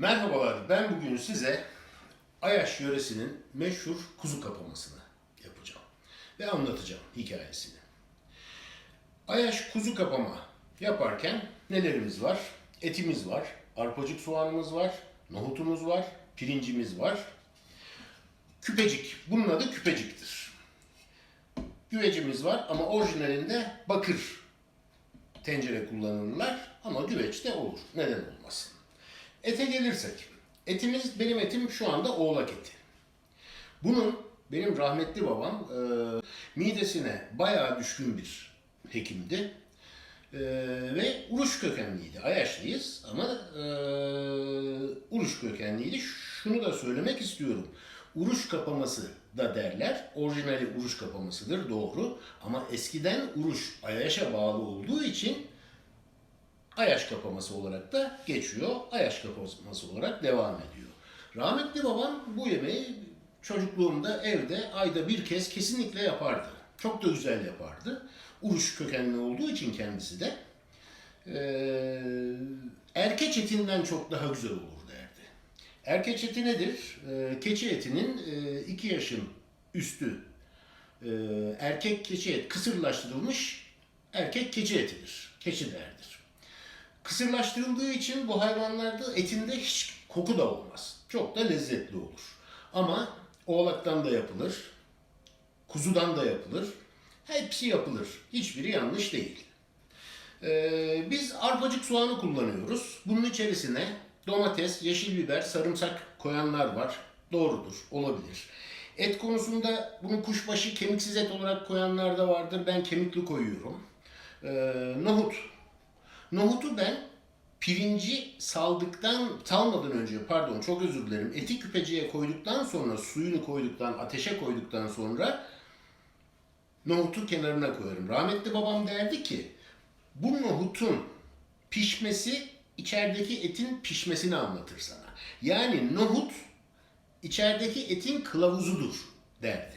Merhabalar, ben bugün size Ayaş yöresinin meşhur kuzu kapamasını yapacağım ve anlatacağım hikayesini. Ayaş kuzu kapama yaparken nelerimiz var? Etimiz var, arpacık soğanımız var, nohutumuz var, pirincimiz var. Küpecik, bunun adı küpeciktir. Güvecimiz var ama orijinalinde bakır tencere kullanırlar ama güveç de olur. Neden olmasın? Ete gelirsek, etimiz benim etim şu anda oğlak eti. Bunun benim rahmetli babam e, midesine bayağı düşkün bir hekimdi. E, ve Uruş kökenliydi. Ayaşlıyız ama e, Uruş kökenliydi. Şunu da söylemek istiyorum. Uruş kapaması da derler. Orijinali Uruş kapamasıdır doğru. Ama eskiden Uruş Ayaş'a bağlı olduğu için Ayaş kapaması olarak da geçiyor. Ayaş kapaması olarak devam ediyor. Rahmetli babam bu yemeği çocukluğumda evde ayda bir kez kesinlikle yapardı. Çok da güzel yapardı. Uruş kökenli olduğu için kendisi de eee erkeç etinden çok daha güzel olur derdi. Erkeç eti nedir? Eee, keçi etinin eee, iki yaşın üstü eee, erkek keçi et kısırlaştırılmış erkek keçi etidir. Keçi derdir. Kısırlaştırıldığı için bu hayvanlarda etinde hiç koku da olmaz. Çok da lezzetli olur. Ama oğlaktan da yapılır, kuzudan da yapılır. Hepsi yapılır. Hiçbiri yanlış değil. Ee, biz arpacık soğanı kullanıyoruz. Bunun içerisine domates, yeşil biber, sarımsak koyanlar var. Doğrudur, olabilir. Et konusunda bunu kuşbaşı kemiksiz et olarak koyanlar da vardır. Ben kemikli koyuyorum. Ee, nohut. Nohutu ben pirinci saldıktan, salmadan önce pardon çok özür dilerim. Eti küpeciye koyduktan sonra, suyunu koyduktan, ateşe koyduktan sonra nohutu kenarına koyarım. Rahmetli babam derdi ki bu nohutun pişmesi içerideki etin pişmesini anlatır sana. Yani nohut içerideki etin kılavuzudur derdi.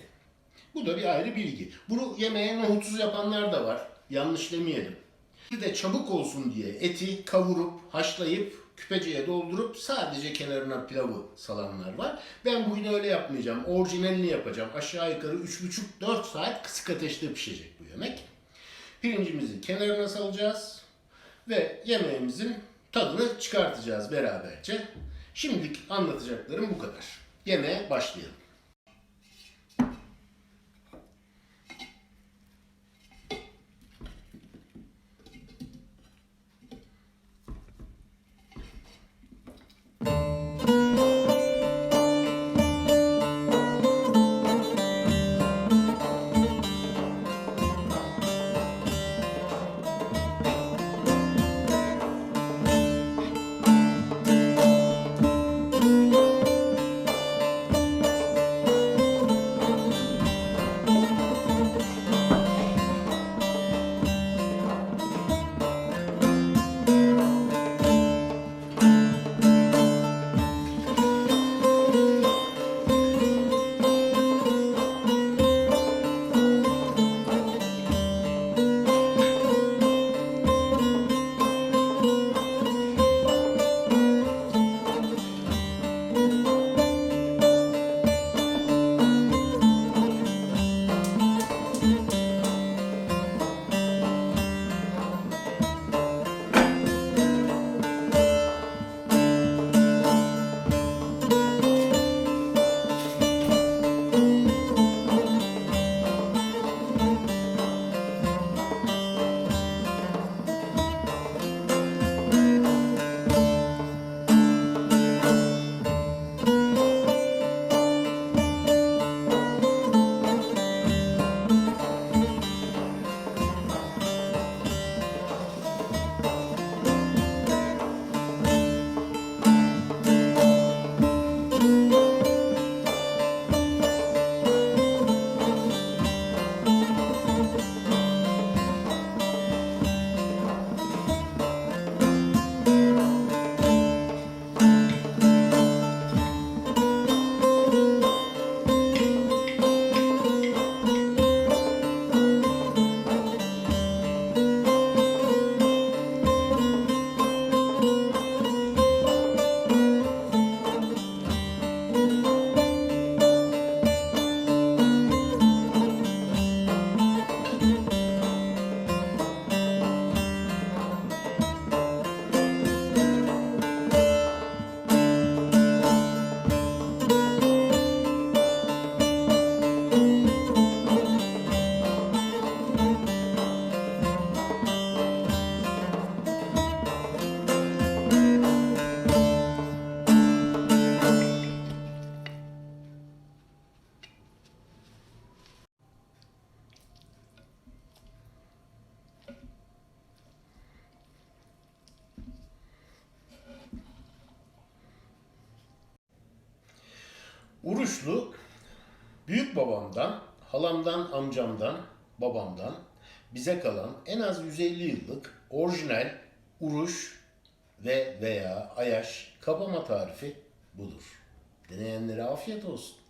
Bu da bir ayrı bilgi. Bunu yemeğe nohutsuz yapanlar da var. Yanlış demeyelim. Bir de çabuk olsun diye eti kavurup, haşlayıp, küpeciye doldurup sadece kenarına pilavı salanlar var. Ben bugün öyle yapmayacağım. Orijinalini yapacağım. Aşağı yukarı 3,5-4 saat kısık ateşte pişecek bu yemek. Pirincimizi kenarına salacağız ve yemeğimizin tadını çıkartacağız beraberce. Şimdilik anlatacaklarım bu kadar. Yemeğe başlayalım. Uruşlu büyük babamdan, halamdan, amcamdan, babamdan bize kalan en az 150 yıllık orijinal uruş ve veya ayaş kapama tarifi budur. Deneyenlere afiyet olsun.